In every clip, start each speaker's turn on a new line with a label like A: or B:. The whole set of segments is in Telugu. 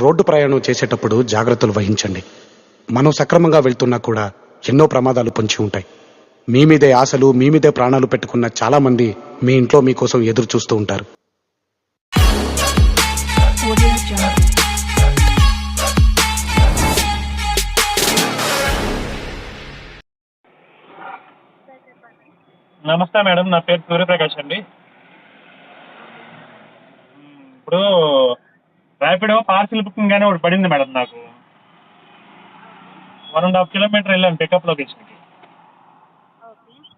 A: రోడ్డు ప్రయాణం చేసేటప్పుడు జాగ్రత్తలు వహించండి. మనం సక్రమంగా వెళ్తున్నా కూడా ఎన్నో ప్రమాదాలు పొంచి ఉంటాయి. మీ మీదే ఆశలు మీ మీదే ప్రాణాలు పెట్టుకున్న చాలామంది మీ ఇంట్లో మీకోసం ఎదురు చూస్తూ ఉంటారు.
B: నమస్తే మేడం నా పేరు సూర్యప్రకాష్ అండి. ఇప్పుడు ర్యాపిడో పార్సిల్ బుకింగ్ గానే ఒకటి పడింది మేడం నాకు. వన్ అండ్ హాఫ్ కిలోమీటర్ వెళ్ళాను పికప్ లొకేషన్కి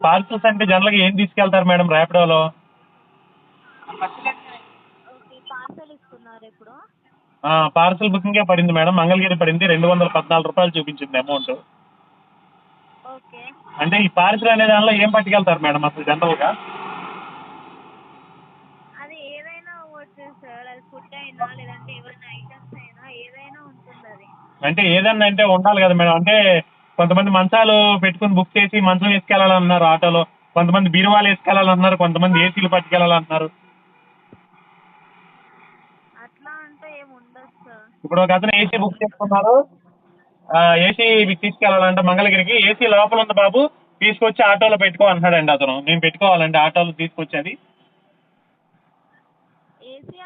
B: పార్సిల్స్ అంటే జనరల్గా ఏం తీసుకెళ్తారు మేడం ర్యాపిడోలో
C: ఓకే పార్సల్
B: పార్సిల్ బుకింగే పడింది మేడం. మంగళగిరి పడింది. రెండు వందల పద్నాలుగు రూపాయలు చూపించింది అమౌంట్. అంటే ఈ పార్సిల్ అనే దానిలో ఏం పట్టుకెళ్తారు మేడం అసలు జనరల్గా అంటే ఏదన్నా అంటే ఉండాలి కదా మేడం. అంటే కొంతమంది మంచాలు పెట్టుకుని బుక్ చేసి మంచం వేసుకెళ్ళాలన్నారు ఆటోలో. కొంతమంది బీరువాలు వేసుకెళ్ళాలన్నారు. కొంతమంది ఏసీలు పట్టుకెళ్ళాలన్నారు.
C: అట్లా అంటే ఏమి ఉండదు సార్.
B: ఇప్పుడు ఒక అతను ఏసీ బుక్ చేసుకున్నారు ఏసీ తీసుకెళ్ళాలంటే మంగళగిరికి. ఏసీ లోపల ఉంది బాబు. తీసుకొచ్చి ఆటోలో పెట్టుకో అంటున్నాడండి అతను. నేను పెట్టుకోవాలండి ఆటోలో తీసుకొచ్చేది.
C: ఏసీ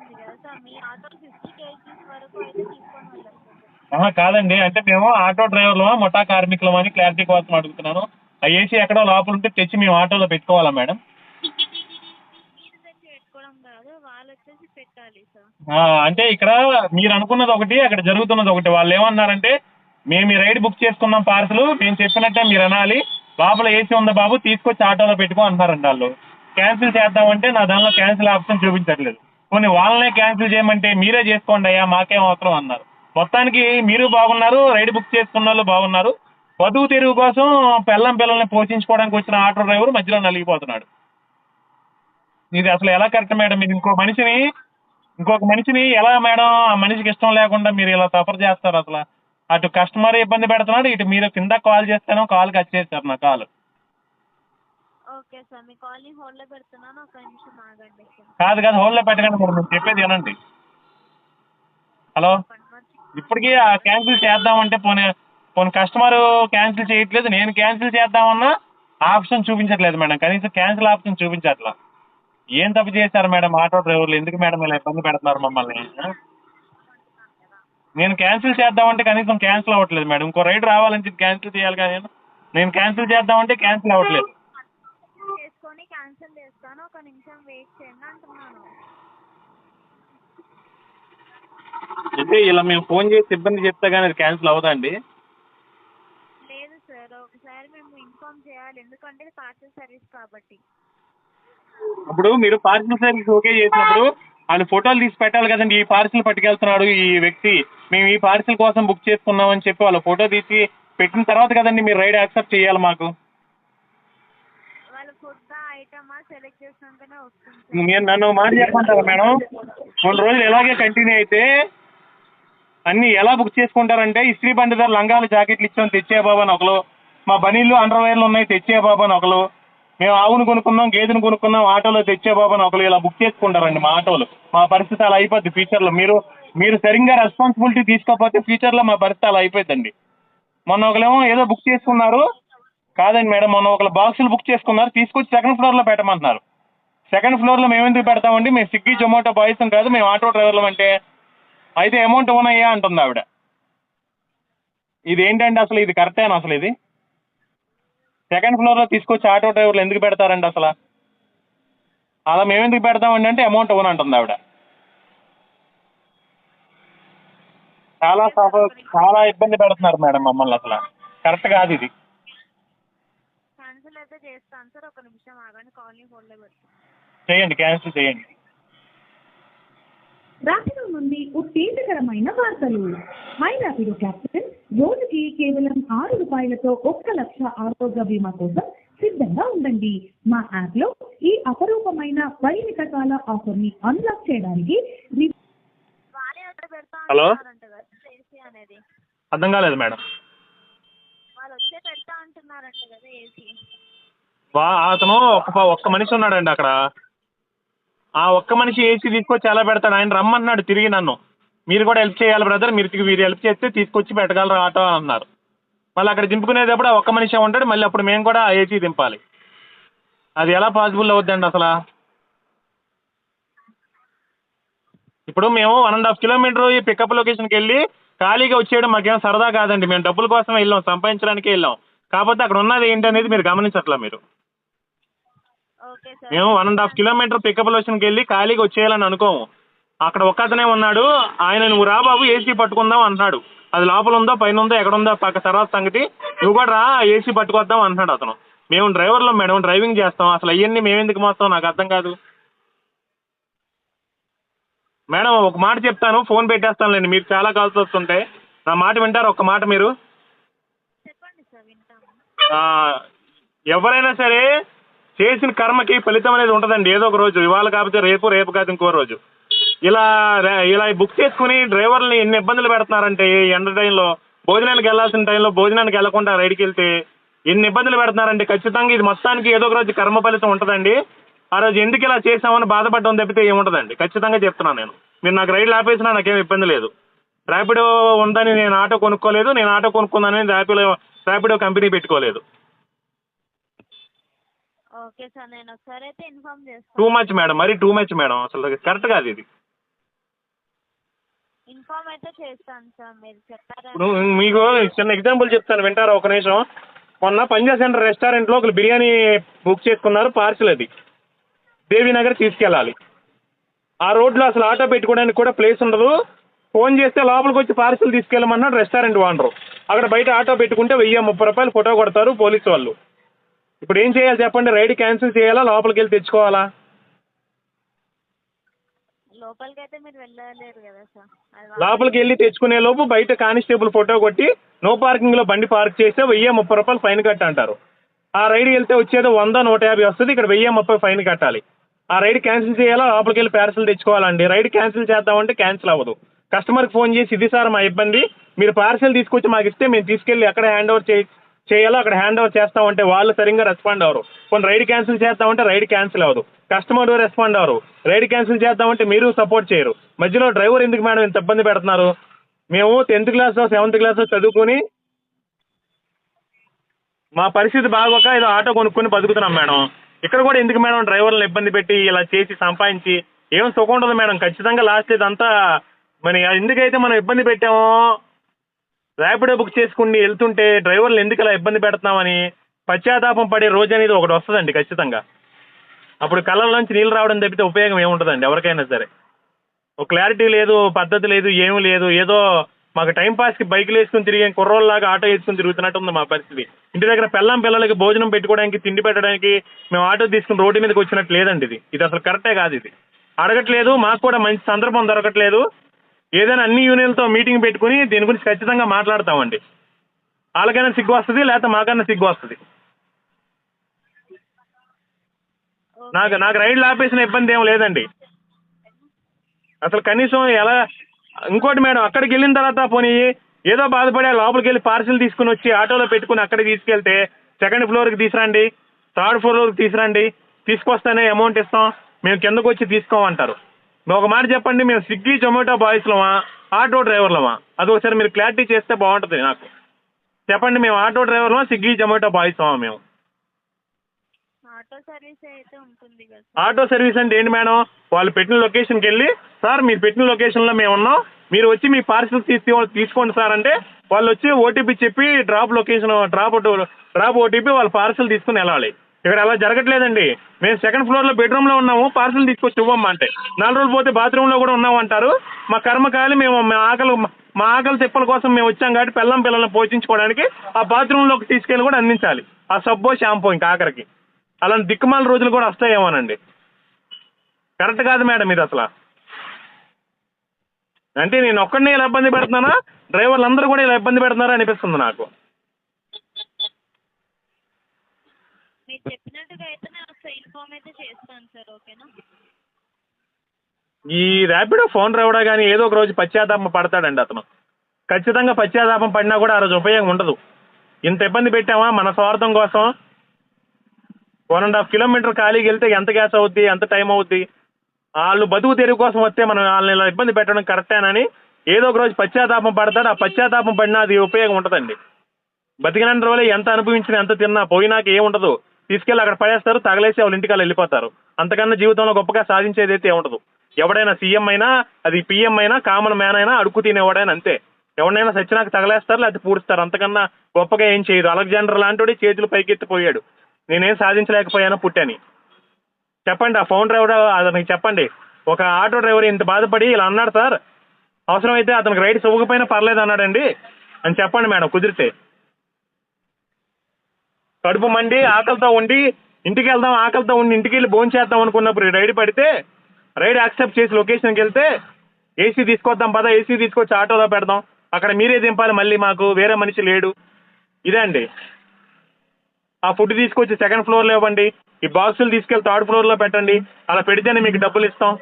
C: అయితే తక్కువనే ఉంటుంది కదా సార్ మీ ఆటో ఫిఫ్టీ కేజీస్ వరకు అయితే తీసుకొని వెళ్ళచ్చు.
B: ఆహా, కాదండి. అంటే మేము ఆటో డ్రైవర్లు ముఠా కార్మికులం అని క్లారిటీ కోసం అడుగుతున్నాను. ఆ ఏసీ ఎక్కడో లోపల ఉంటే తెచ్చి మేము ఆటోలో పెట్టుకోవాలా మేడం?
C: మీరు తెచ్చి పెట్టుకోవడం కాదు వాళ్ళు వచ్చేసి పెట్టాలి సార్
B: ఆ, అంటే ఇక్కడ మీరు అనుకున్నది ఒకటి అక్కడ జరుగుతున్నది ఒకటి. వాళ్ళు ఏమన్నారంటే మేము ఈ రైడ్ బుక్ చేసుకున్నాం పార్సల్ మేము చెప్పినట్టే మీరు అనాలి. లోపల ఏసీ ఉంది బాబు తీసుకొచ్చి ఆటోలో పెట్టుకో అంటున్నారండి వాళ్ళు. క్యాన్సిల్ చేద్దామంటే నా దానిలో క్యాన్సిల్ ఆప్షన్ చూపించట్లేదు. కొన్ని వాళ్ళనే క్యాన్సిల్ చేయమంటే మీరే చేసుకోండి అయ్యా మాకేం అవసరం అన్నారు. మొత్తానికి మీరు బాగున్నారు రైడ్ బుక్ చేసుకున్న వాళ్ళు బాగున్నారు. వధువు తెరువు కోసం పిల్లం పిల్లల్ని పోషించుకోవడానికి వచ్చిన ఆటో డ్రైవర్ మధ్యలో నలిగిపోతున్నాడు. ఇది అసలు ఎలా కరెక్ట్ మేడం? మీరు ఇంకో మనిషిని ఇంకొక మనిషిని ఎలా మేడం? ఆ మనిషికి ఇష్టం లేకుండా మీరు ఇలా సఫర్ చేస్తారు అసలు. అటు కస్టమర్ ఇబ్బంది పెడుతున్నాడు ఇటు మీరు కింద కాల్ చేస్తాను కాల్ కట్ చేస్తారు నా కాల్
C: ఓకే సార్ మీ కాల్ని హోల్డ్లో పెడుతున్నాను ఒక నిమిషం ఆగండి సార్.
B: కాదు కాదు హోల్లో పెట్టకండి మీరు మీరు చెప్పేది వినండి. హలో. ఇప్పటికీ ఆ క్యాన్సిల్ చేద్దామంటే పోనీ పోనీ కస్టమర్ క్యాన్సిల్ చేయట్లేదు నేను క్యాన్సిల్ చేద్దామన్నా ఆప్షన్ చూపించట్లేదు మేడం కనీసం క్యాన్సిల్ ఆప్షన్ చూపించట్లా. ఏం తప్పు చేశారు మేడం ఆటో డ్రైవర్లు? ఎందుకు మేడం ఇలా ఇబ్బంది పెడుతున్నారు మమ్మల్ని? నేను క్యాన్సిల్ చేద్దామంటే కనీసం క్యాన్సిల్ అవ్వట్లేదు మేడం. ఇంకో రైడ్ రావాలని క్యాన్సిల్ చేయాలి కానీ నేను క్యాన్సిల్ చేద్దామంటే క్యాన్సిల్ అవ్వట్లేదు.
C: క్యాన్సిల్ చేస్తాను ఒక నిమిషం వెయిట్ చేయండి అంటున్నాను.
B: అంటే ఇలా మేము ఫోన్ చేసి ఇబ్బంది చెప్తే కానీ అది క్యాన్సిల్ అవ్వదండి.
C: లేదు సార్ ఒకసారి మేము ఇన్ఫార్మ్ చేయాలి ఎందుకంటే ఇది పార్సల్ సర్వీస్ కాబట్టి.
B: ఇప్పుడు మీరు పార్సిల్ సర్వీస్ ఓకే చేసినప్పుడు వాళ్ళు ఫోటోలు తీసి పెట్టాలి కదండి ఈ పార్సిల్ పట్టుకెళ్తున్నాడు ఈ వ్యక్తి. మేము ఈ పార్సిల్ కోసం బుక్ చేసుకున్నామని చెప్పి వాళ్ళ ఫోటో తీసి పెట్టిన తర్వాత కదండి మీరు రైడ్ యాక్సెప్ట్ చేయాలి మాకు.
C: నేను
B: మీరు నన్ను మాట చెప్పమంటారా మేడం? రెండు రోజులు ఇలాగే కంటిన్యూ అయితే అన్ని ఎలా బుక్ చేసుకుంటారంటే ఇస్త్రీ బండి దగ్గర లంగాలు జాకెట్లు ఇచ్చాం తెచ్చే బాబా అని ఒకరు మా బనీళ్ళు అండర్వేర్లు ఉన్నాయి తెచ్చే బాబా అని ఒకరు మేము ఆవును కొనుక్కున్నాం గేదెను కొనుక్కున్నాం ఆటోలో తెచ్చే బాబా అని ఒకరు ఇలా బుక్ చేసుకుంటారండి మా ఆటోలు. మా పరిస్థితి అలా అయిపోద్ది ఫ్యూచర్లో మీరు మీరు సరిగ్గా రెస్పాన్సిబిలిటీ తీసుకోకపోతే ఫ్యూచర్లో మా పరిస్థితి అలా అయిపోద్దండి మొన్న ఒకరేమో ఏదో బుక్ చేసుకున్నారు కాదండి మేడం మొన్న ఒకరు బాక్సులు బుక్ చేసుకున్నారు తీసుకొచ్చి సెకండ్ ఫ్లోర్లో పెట్టమంటున్నారు. సెకండ్ ఫ్లోర్లో మేము ఎందుకు పెడతామండి? మేము స్విగ్గీ జొమాటో బాయ్స్ కాదు మేము ఆటో డ్రైవర్లం అంటే. అయితే అమౌంట్ ఇవ్వనయ్యా అంటుంది ఆవిడ. ఇది ఏంటంటే అసలు? ఇది కరెక్టేనా అసలు ఇది? సెకండ్ ఫ్లోర్లో తీసుకొచ్చి ఆటో డ్రైవర్లు ఎందుకు పెడతారండి అసలు? అలా మేము ఎందుకు పెడతామండి అంటే అమౌంట్ ఇవ్వను అంటుంది ఆవిడ. చాలా చాలా ఇబ్బంది పెడుతున్నారు మేడం మమ్మల్ని అసలు. కరెక్ట్ కాదు ఇది.
C: అయితే చేస్తాను సార్ ఒక నిమిషం ఆగండి కాల్ని హోల్డ్లో పెడతాను
B: చేయండి క్యాన్సిల్ చేయండి.
D: రాష్ట్రం నుండి ఉత్తేజకరమైన వార్తలు. మై రాపిడో క్యాప్టెన్ రోజుకి కేవలం ఆరు రూపాయలతో ఒక్క లక్ష ఆరోగ్య బీమా కోసం సిద్ధంగా ఉండండి. మా యాప్లో ఈ అపరూపమైన పరిమిత కాల ఆఫర్ని అన్లాక్ చేయడానికి
B: హలో?
C: అంటున్నారంట కదా ఏసీ అనేది.
B: అర్థం కాలేదు మేడం.
C: వాళ్ళు వచ్చే పెడతా అంటున్నారంట కదా ఏసీ.
B: వా అతను ఒక్క ఒక్క మనిషి ఉన్నాడండి అక్కడ. ఆ ఒక్క మనిషి ఏసీ తీసుకొచ్చి ఎలా పెడతాడు? ఆయన రమ్మన్నాడు తిరిగి నన్ను. మీరు కూడా హెల్ప్ చేయాలి బ్రదర్. మీరు మీరు హెల్ప్ చేస్తే తీసుకొచ్చి పెట్టగలరు ఆటో అన్నారు. మళ్ళీ అక్కడ దింపుకునేటప్పుడు ఆ ఒక్క మనిషి ఉంటాడు మళ్ళీ అప్పుడు మేము కూడా ఏసీ దింపాలి. అది ఎలా పాసిబుల్ అవుద్దండి అసలు? ఇప్పుడు మేము వన్ అండ్ హాఫ్ కిలోమీటర్ ఈ పికప్ లొకేషన్కి వెళ్ళి ఖాళీగా వచ్చేయడం మాకేం సరదా కాదండి. మేము డబ్బుల కోసం వెళ్ళాం సంపాదించడానికి వెళ్ళాం. కాకపోతే అక్కడ ఉన్నది ఏంటనేది మీరు గమనించట్లా మీరు. మేము one and half kilometer pickup లొకేషన్కి వెళ్ళి ఖాళీగా వచ్చేయాలని అనుకోము అక్కడ ఒక్కతనే ఉన్నాడు. ఆయన నువ్వు రా బాబు ఏసీ పట్టుకుందాం అంటున్నాడు. అది లోపల ఉందో పైన ఉందో ఎక్కడ ఉందో పక్క తర్వాత సంగతి. నువ్వు కూడా రా ఏసీ పట్టుకొద్దాం అంటున్నాడు అతను. మేము డ్రైవర్లో మేడం డ్రైవింగ్ చేస్తాం. అసలు అవన్నీ మేము ఎందుకు మోస్తాం? నాకు అర్థం కాదు. మేడం ఒక మాట చెప్తాను. ఫోన్ పెట్టేస్తానులేండి మీరు చాలా కాల్స్ వస్తుంటాయి నా మాట వింటారు? ఒక్క మాట మీరు? ఎవరైనా సరే చేసిన కర్మకి ఫలితం అనేది ఉంటుందండి. ఏదో ఒక రోజు. ఇవాళ కాకపోతే రేపు రేపు కాదు ఇంకో రోజు. ఇలా ఇలా బుక్ చేసుకుని డ్రైవర్ని ఎన్ని ఇబ్బందులు పెడుతున్నారంటే ఈ ఎండ టైంలో భోజనానికి వెళ్ళాల్సిన టైంలో భోజనానికి వెళ్ళకుండా రైడ్కి వెళ్తే ఎన్ని ఇబ్బందులు పెడుతున్నారంటే ఖచ్చితంగా ఇది మొత్తానికి ఏదో ఒక రోజు కర్మ ఫలితం ఉంటుందండి. ఆ రోజు ఎందుకు ఇలా చేసామని బాధపడడం తప్పితే ఏముంటుందండి ఖచ్చితంగా చెప్తున్నాను నేను. మీరు నాకు రైడ్లు ఆపేసినా నాకేం ఇబ్బంది లేదు. ర్యాపిడో ఉందని నేను ఆటో కొనుక్కోలేదు. నేను ఆటో కొనుక్కుందని ర్యాపిడో ర్యాపిడో కంపెనీ పెట్టుకోలేదు.
C: ఓకే సార్ నేను ఒకసారి అయితే ఇన్ఫార్మ్
B: టూ
C: చేస్తాను
B: మచ్ మేడం మరీ టూ మచ్ మేడం అసలు కరెక్ట్ కాదు ఇది.
C: ఇన్ఫార్మ్ అయితే చేస్తాను సార్ మీరు చెప్పారా
B: మీకు చిన్న ఎగ్జాంపుల్ చెప్తాను వింటారా ఒక నిమిషం? మొన్న పంజా సెంటర్ రెస్టారెంట్లో ఒక బిర్యానీ బుక్ చేసుకున్నారు పార్సిల్ అది. దేవీనగర్ తీసుకెళ్ళాలి. ఆ రోడ్లో అసలు ఆటో పెట్టుకోవడానికి కూడా ప్లేస్ ఉండదు. ఫోన్ చేస్తే లోపలికి వచ్చి పార్సిల్ తీసుకెళ్ళమన్నాడు రెస్టారెంట్ ఓనరు అక్కడ బయట ఆటో పెట్టుకుంటే వెయ్యి ముప్పై రూపాయలు ఫోటో కొడతారు పోలీసు వాళ్ళు. ఇప్పుడు ఏం చేయాలి చెప్పండి? రైడ్ క్యాన్సిల్ చేయాలా? లోపలికి వెళ్ళి తెచ్చుకోవాలా?
C: లోపలికి అయితే మీరు వెళ్ళలేరు కదా సార్. అది
B: లోపలికి వెళ్ళి తెచ్చుకునే లోపు బయట కానిస్టేబుల్ ఫోటో కొట్టి నో పార్కింగ్లో బండి పార్క్ చేస్తే వెయ్యి ముప్పై రూపాయలు ఫైన్ కట్ట అంటారు ఆ రైడ్ వెళ్తే వచ్చేది వంద నూట యాభై వస్తుంది. ఇక్కడ వెయ్యి ముప్పై ఫైన్ కట్టాలి. ఆ రైడ్ క్యాన్సిల్ చేయాలా? లోపలికి వెళ్ళి పార్సల్ తెచ్చుకోవాలండి. రైడ్ క్యాన్సిల్ చేద్దామంటే క్యాన్సిల్ అవ్వదు. కస్టమర్కి ఫోన్ చేసి ఇది సార్ మా ఇబ్బంది. మీరు పార్సల్ తీసుకొచ్చి మాకు ఇస్తే మేము తీసుకెళ్ళి ఎక్కడ హ్యాండ్ ఓవర్ చేయి చేయాలో అక్కడ హ్యాండ్ ఓవర్ చేస్తామంటే వాళ్ళు సరిగ్గా రెస్పాండ్ అవరు కొన్ని రైడ్ క్యాన్సిల్ చేస్తామంటే రైడ్ క్యాన్సిల్ అవ్వదు. కస్టమర్ రెస్పాండ్ అవ్వరు. రైడ్ క్యాన్సిల్ చేద్దామంటే మీరు సపోర్ట్ చేయరు. మధ్యలో డ్రైవర్ ఎందుకు మేడం ఇంత ఇబ్బంది పెడుతున్నారు? మేము టెన్త్ క్లాస్ సెవెంత్ క్లాస్ చదువుకుని మా పరిస్థితి బాగోక ఏదో ఆటో కొనుక్కొని బతుకుతున్నాం మేడం ఇక్కడ కూడా ఎందుకు మేడం డ్రైవర్లను ఇబ్బంది పెట్టి ఇలా చేసి సంపాదించి? ఏం సుఖం ఉండదు మేడం ఖచ్చితంగా లాస్ట్ ఇదంతా మరి ఎందుకైతే మనం ఇబ్బంది పెట్టామో ర్యాపిడో బుక్ చేసుకుని వెళ్తుంటే డ్రైవర్లు ఎందుకు ఇలా ఇబ్బంది పెడుతున్నామని పశ్చాత్తాపం పడే రోజు అనేది ఒకటి వస్తుందండి ఖచ్చితంగా. అప్పుడు కళ్ళల్లోంచి నీళ్ళు రావడం తప్పితే ఉపయోగం ఏముంటుందండి? ఎవరికైనా సరే. ఒక క్లారిటీ లేదు పద్ధతి లేదు ఏమీ లేదు. ఏదో మాకు టైం పాస్కి బైకులు వేసుకుని తిరిగే కుర్రోళ్ళలాగా ఆటో వేసుకుని తిరుగుతున్నట్టు ఉంది మా పరిస్థితి. ఇంటి దగ్గర పెళ్ళం పిల్లలకి భోజనం పెట్టుకోవడానికి తిండి పెట్టడానికి మేము ఆటో తీసుకుని రోడ్డు మీదకి వచ్చినట్టు లేదండి ఇది. ఇది అసలు కరెక్టే కాదు ఇది. అడగట్లేదు మాకు కూడా మంచి సందర్భం దొరకట్లేదు. ఏదైనా అన్ని యూనియన్లతో మీటింగ్ పెట్టుకుని దీని గురించి ఖచ్చితంగా మాట్లాడతామండి. వాళ్ళకైనా సిగ్గు వస్తుంది లేకపోతే మాకైనా సిగ్గు వస్తుంది. నాకు నాకు రైడ్లు ఆపేసిన ఇబ్బంది ఏం లేదండి. అసలు కనీసం ఎలా ఇంకోటి మేడం అక్కడికి వెళ్ళిన తర్వాత పోనీ ఏదో బాధపడే లోపలికి వెళ్ళి పార్సిల్ తీసుకుని వచ్చి ఆటోలో పెట్టుకుని అక్కడికి తీసుకెళ్తే సెకండ్ ఫ్లోర్కి తీసురండి థర్డ్ ఫ్లోర్కి తీసురండి తీసుకొస్తేనే అమౌంట్ ఇస్తాం మేము కిందకు వచ్చి తీసుకోమంటారు. ఒక మాట చెప్పండి మేము స్విగ్గీ జొమాటో బాయ్స్లమా ఆటో డ్రైవర్లమా? అది ఒకసారి మీరు క్లారిటీ చేస్తే బాగుంటుంది నాకు. చెప్పండి మేము ఆటో డ్రైవర్లమా స్విగ్గీ జొమాటో బాయ్స్లమా మేము?
C: ఆటో సర్వీస్ అయితే ఉంటుంది కదా
B: ఆటో సర్వీస్ అంటే ఏంటి మేడం? వాళ్ళు పెట్టిన లొకేషన్కి వెళ్ళి సార్ మీరు పెట్టిన లొకేషన్లో మేము ఉన్నాం. మీరు వచ్చి మీ పార్సిల్ తీసి తీసుకోండి సార్ అంటే వాళ్ళు వచ్చి ఓటీపీ చెప్పి drop location drop drop OTP వాళ్ళ పార్సిల్ తీసుకుని వెళ్ళాలి. ఇక్కడ అలా జరగట్లేదండి. మేము సెకండ్ ఫ్లోర్లో బెడ్రూమ్లో ఉన్నాము పార్సల్ తీసుకొచ్చి ఇవ్వమ్మా అంటే. నాలుగు రోజులు పోతే బాత్రూంలో కూడా ఉన్నాం అంటారు. మా కర్మకాలి మేము మా ఆకలి మా ఆకలి తిప్పల కోసం మేము వచ్చాం కాబట్టి పిల్లం పిల్లల్ని పోషించుకోవడానికి ఆ బాత్రూంలోకి తీసుకెళ్ళి కూడా అందించాలి. ఆ సబ్బో షాంపూ ఇంకా ఆఖరికి. అలాంటి దిక్కుమాల రోజులు కూడా వస్తాయేమోనండి. కరెక్ట్ కాదు మేడం ఇది అసలు. అంటే నేను ఒక్కడినే ఇలా ఇబ్బంది పెడుతున్నానా? డ్రైవర్లు అందరూ కూడా ఇలా ఇబ్బంది పెడుతున్నారా అనిపిస్తుంది నాకు.
C: మీరు చెప్పినట్టుగా అయితే నేను ఒకసారి ఇన్ఫార్మ్ అయితే చేస్తాను సార్ ఓకేనా
B: ఈ ర్యాపిడో ఫోన్ రావడా కానీ ఏదో ఒక రోజు పశ్చాత్తాపం పడతాడండి అతను. ఖచ్చితంగా పశ్చాత్తాపం పడినా కూడా ఆ రోజు ఉపయోగం ఉండదు. ఇంత ఇబ్బంది పెట్టామా? మన స్వార్థం కోసం వన్ అండ్ హాఫ్ కిలోమీటర్ ఖాళీకి వెళ్తే ఎంత గ్యాస్ అవుద్ది? ఎంత టైం అవుద్ది? వాళ్ళు బతుకు తెరువు కోసం వస్తే మనం వాళ్ళని ఇలా ఇబ్బంది పెట్టడం కరెక్టేనని ఏదో ఒక రోజు పశ్చాత్తాపం పడతాడు. ఆ పశ్చాత్తాపం పడినా అది ఉపయోగం ఉంటుందండి బతికినంత రోజులు ఎంత అనుభవించినా ఎంత తిన్నా పోయినాక ఏముండదు. తీసుకెళ్ళి అక్కడ పడేస్తారు తగలేసి వాళ్ళ ఇంటికి వెళ్ళిపోతారు. అంతకన్నా జీవితంలో గొప్పగా సాధించేది అయితే ఉండదు ఎవడైనా సీఎం అయినా అది పిఎం అయినా కామన్ మ్యాన్ అయినా అడుగు తినేవాడైనా అంతే. ఎవడైనా సచ్చినాక తగలేస్తారు లేకపోతే పూడుస్తారు? అంతకన్నా గొప్పగా ఏం చేయదు అలెగ్జాండర్ లాంటి చేతులు పైకెత్తిపోయాడు. నేనేం సాధించలేకపోయాను పుట్టని. చెప్పండి ఆ ఫోన్ డ్రైవర్ అతనికి చెప్పండి. ఒక ఆటో డ్రైవర్ ఇంత బాధపడి ఇలా అన్నాడు సార్. అవసరమైతే అతనికి రైడ్ ఇవ్వకపోయినా పర్లేదు అన్నాడండి. అని చెప్పండి మేడం కుదిరితే. కడుపు మండి ఆకలితో ఉండి ఇంటికి వెళ్దాం ఆకలితో ఉండి ఇంటికి వెళ్ళి భోజనం చేద్దాం అనుకున్నప్పుడు రైడ్ పడితే రైడ్ యాక్సెప్ట్ చేసి లొకేషన్కి వెళ్తే ఏసీ తీసుకొద్దాం పద ఏసీ తీసుకొచ్చి ఆటోలో పెడదాం. అక్కడ మీరే దింపాలి మళ్ళీ మాకు వేరే మనిషి లేడు. ఇదే అండి. ఆ ఫుడ్ తీసుకొచ్చి సెకండ్ ఫ్లోర్లో ఇవ్వండి. ఈ బాక్సులు తీసుకెళ్ళి థర్డ్ ఫ్లోర్లో పెట్టండి. అలా పెడితేనే మీకు డబ్బులు ఇస్తాం.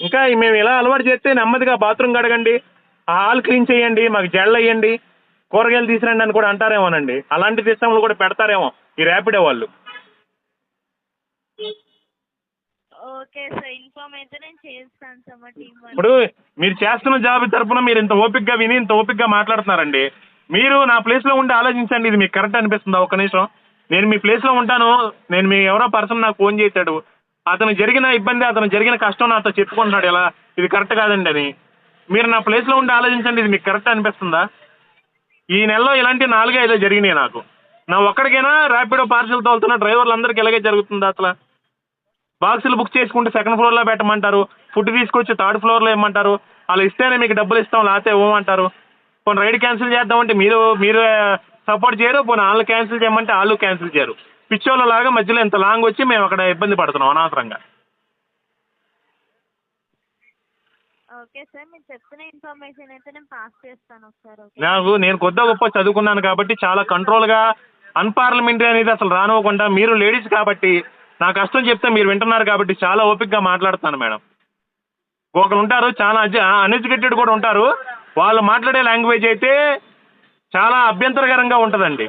B: ఇంకా మేము ఇలా అలవాటు చేస్తే నెమ్మదిగా బాత్రూమ్ కడగండి. ఆ హాల్ క్లీన్ చేయండి మాకు జెల్ వేయండి. కూరగాయలు తీసుకురండి అని కూడా అంటారేమోనండి. అలాంటి సిస్టమ్లు కూడా పెడతారేమో ఈ ర్యాపిడో వాళ్ళు.
C: ఓకే సార్ ఇన్ఫార్మ్ అయితే నేను చేస్తాను సార్ మా టీం వాళ్ళు.
B: ఇప్పుడు మీరు చేస్తున్న జాబ్ తరపున మీరు ఇంత ఓపిక్గా విని ఇంత ఓపిక్గా మాట్లాడుతున్నారండి. మీరు నా ప్లేస్లో ఉండి ఆలోచించండి ఇది మీకు కరెక్ట్ అనిపిస్తుందా? ఒక్క నిమిషం. నేను మీ ప్లేస్లో ఉంటాను నేను మీ ఎవరో పర్సన్ నాకు ఫోన్ చేశాడు. అతను జరిగిన ఇబ్బంది అతను జరిగిన కష్టం నాతో చెప్పుకుంటున్నాడు. ఎలా? ఇది కరెక్ట్ కాదండి అని. మీరు నా ప్లేస్లో ఉండి ఆలోచించండి ఇది మీకు కరెక్ట్ అనిపిస్తుందా? ఈ నెలలో ఇలాంటి నాలుగే ఐదో జరిగినాయి నాకు. నా ఒక్కడికైనా ర్యాపిడో పార్సిల్ తోలుతున్న డ్రైవర్లందరికీ ఇలాగే జరుగుతుంది అసలు. బాక్సులు బుక్ చేసుకుంటే సెకండ్ ఫ్లోర్లో పెట్టమంటారు. ఫుడ్ తీసుకొచ్చి థర్డ్ ఫ్లోర్లో ఇవ్వమంటారు అలా ఇస్తేనే మీకు డబ్బులు ఇస్తాం లేకపోతే ఇవ్వమంటారు. పోనీ రైడ్ క్యాన్సిల్ చేద్దామంటే మీరు మీరు సపోర్ట్ చేయరు. పోనీ వాళ్ళు క్యాన్సిల్ చేయమంటే వాళ్ళు క్యాన్సిల్ చేయరు. పిచ్చోళ్ళ లాగా మధ్యలో ఇంత లాంగ్ వచ్చి మేము అక్కడ ఇబ్బంది పడుతున్నాం అనవసరంగా.
C: ఓకే సార్ మీరు చెప్తున్న ఇన్ఫర్మేషన్ అయితే నేను పాస్ చేస్తాను ఒకసారి ఓకే?
B: నాకు నేను కొద్ది గొప్ప చదువుకున్నాను కాబట్టి చాలా కంట్రోల్గా అన్పార్లమెంటరీ అనేది అసలు రానివ్వకుండా మీరు లేడీస్ కాబట్టి నా కష్టం చెప్తే మీరు వింటున్నారు కాబట్టి చాలా ఓపిక్గా మాట్లాడుతాను మేడం. ఒకరు ఉంటారు చాలా అన్ఎడ్యుకేటెడ్ కూడా ఉంటారు. వాళ్ళు మాట్లాడే లాంగ్వేజ్ అయితే చాలా అభ్యంతరకరంగా ఉంటుందండి.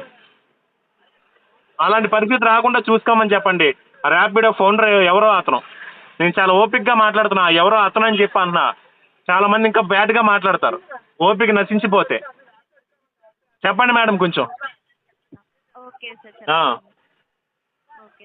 B: అలాంటి పరిస్థితి రాకుండా చూసుకోమని చెప్పండి. ర్యాపిడో ఫోన్ ఎవరో అతను. నేను చాలా ఓపిక్గా మాట్లాడుతున్నా ఎవరో అతను అని చెప్పి అన్నా చాలా మంది ఇంకా బ్యాడ్గా మాట్లాడతారు. ఓపిక నశించిపోతే. చెప్పండి మేడం కొంచెం.
C: Okay sir. ఓకే